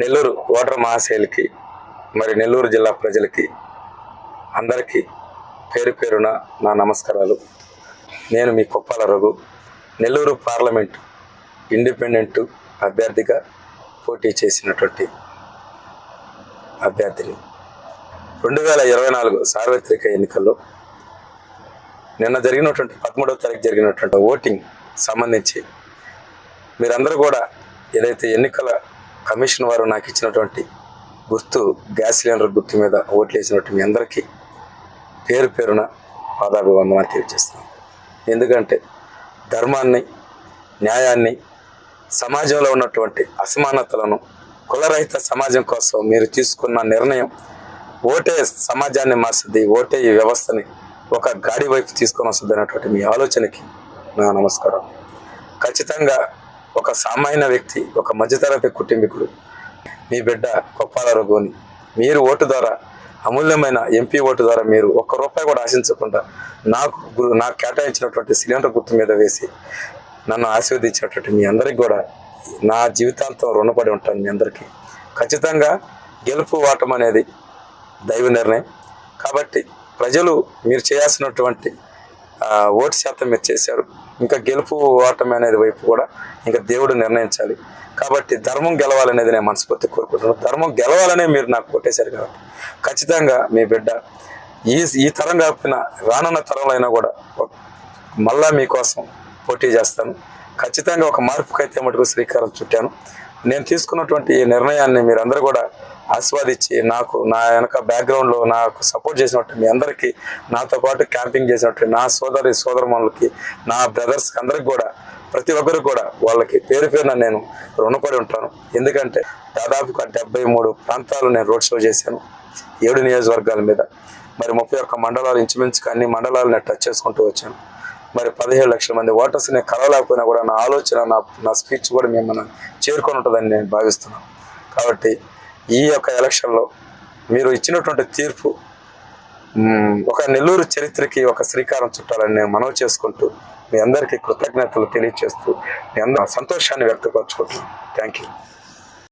Nellore voter మహాశైలికి మరి నెల్లూరు జిల్లా ప్రజలకి అందరికీ పేరు పేరున నా నమస్కారాలు. నేను మీ కొప్పాల రఘు నెల్లూరు పార్లమెంట్ ఇండిపెండెంట్ అభ్యర్థిగా పోటీ చేసినటువంటి అభ్యర్థిని. రెండు వేల ఇరవై నాలుగు సార్వత్రిక ఎన్నికల్లో నిన్న జరిగినటువంటి పదమూడవ తారీఖు జరిగినటువంటి ఓటింగ్ సంబంధించి మీరందరూ కూడా ఏదైతే ఎన్నికల కమిషన్ వారు నాకు ఇచ్చినటువంటి గుర్తు గ్యాస్ సిలిండర్ గుర్తు మీద ఓట్లేసినటువంటి మీ అందరికీ పేరు పేరున పాదాభివందనాలు తెలియజేస్తున్నాను. ఎందుకంటే ధర్మాన్ని న్యాయాన్ని సమాజంలో ఉన్నటువంటి అసమానతలను కులరహిత సమాజం కోసం మీరు తీసుకున్న నిర్ణయం ఓటే సమాజాన్ని మార్చుద్ది ఓటే ఈ వ్యవస్థని ఒక గాడి వైపు తీసుకొని వస్తుంది అనేటువంటి మీ ఆలోచనకి నా నమస్కారం. ఖచ్చితంగా ఒక సామాన్య వ్యక్తి ఒక మధ్యతరగతి కుటుంబీకుడు. మీ బిడ్డ కొప్పాల రఘుని మీరు ఓటు ద్వారా అమూల్యమైన ఎంపీ ఓటు ద్వారా మీరు ఒక్క రూపాయి కూడా ఆశించకుండా నాకు నాకు కేటాయించినటువంటి సిలిండర్ గుర్తు మీద వేసి నన్ను ఆశీర్వదించినటువంటి మీ అందరికి కూడా నా జీవితాంతం రుణపడి ఉంటాను మీ అందరికీ. ఖచ్చితంగా గెలుపు వాటం అనేది దైవ నిర్ణయం. కాబట్టి ప్రజలు మీరు చేయాల్సినటువంటి ఓటు శాతం మీరు చేశారు ఇంకా గెలుపు ఓటమి అనేది వైపు కూడా ఇంకా దేవుడు నిర్ణయించాలి. కాబట్టి ధర్మం గెలవాలనేది నేను మనస్ఫూర్తి కోరుకుంటున్నాను. ధర్మం గెలవాలనే మీరు నాకు కొట్టేశారు కాబట్టి ఖచ్చితంగా మీ బిడ్డ ఈ ఈ తరం కాకపోయినా రానున్న తరంలో అయినా కూడా మళ్ళా మీకోసం పోటీ చేస్తాను. ఖచ్చితంగా ఒక మార్పుకైతే మటుకు శ్రీకారం చుట్టాను. నేను తీసుకున్నటువంటి ఈ నిర్ణయాన్ని మీరందరూ కూడా ఆస్వాదించి నాకు నా వెనక బ్యాక్గ్రౌండ్లో నాకు సపోర్ట్ చేసినట్టు మీ అందరికీ నాతో పాటు క్యాంపింగ్ చేసినట్టు నా సోదరి సోదరమణులకి నా బ్రదర్స్కి అందరికి కూడా ప్రతి ఒక్కరు కూడా వాళ్ళకి పేరు పేరున నేను రుణపడి ఉంటాను. ఎందుకంటే దాదాపుగా డెబ్బై మూడు ప్రాంతాలు నేను రోడ్ షో చేశాను ఏడు నియోజకవర్గాల మీద. మరి ముప్పై ఒక్క మండలాలు ఇంచుమించుగా అన్ని మండలాలు నేను టచ్ చేసుకుంటూ వచ్చాను. మరి పదిహేడు లక్షల మంది ఓటర్స్ నేను కలవలేకపోయినా కూడా నా ఆలోచన నా నా స్పీచ్ కూడా మిమ్మల్ని చేరుకొని ఉంటుందని నేను భావిస్తున్నాను కాబట్టి ఈ యొక్క ఎలక్షన్లో మీరు ఇచ్చినటువంటి తీర్పు ఒక నెల్లూరు చరిత్రకి ఒక శ్రీకారం చుట్టాలని నేను మనవి చేసుకుంటూ మీ అందరికీ కృతజ్ఞతలు తెలియజేస్తూ మీ అందరూ సంతోషాన్ని వ్యక్తపరచుకుంటున్నాను. Thank you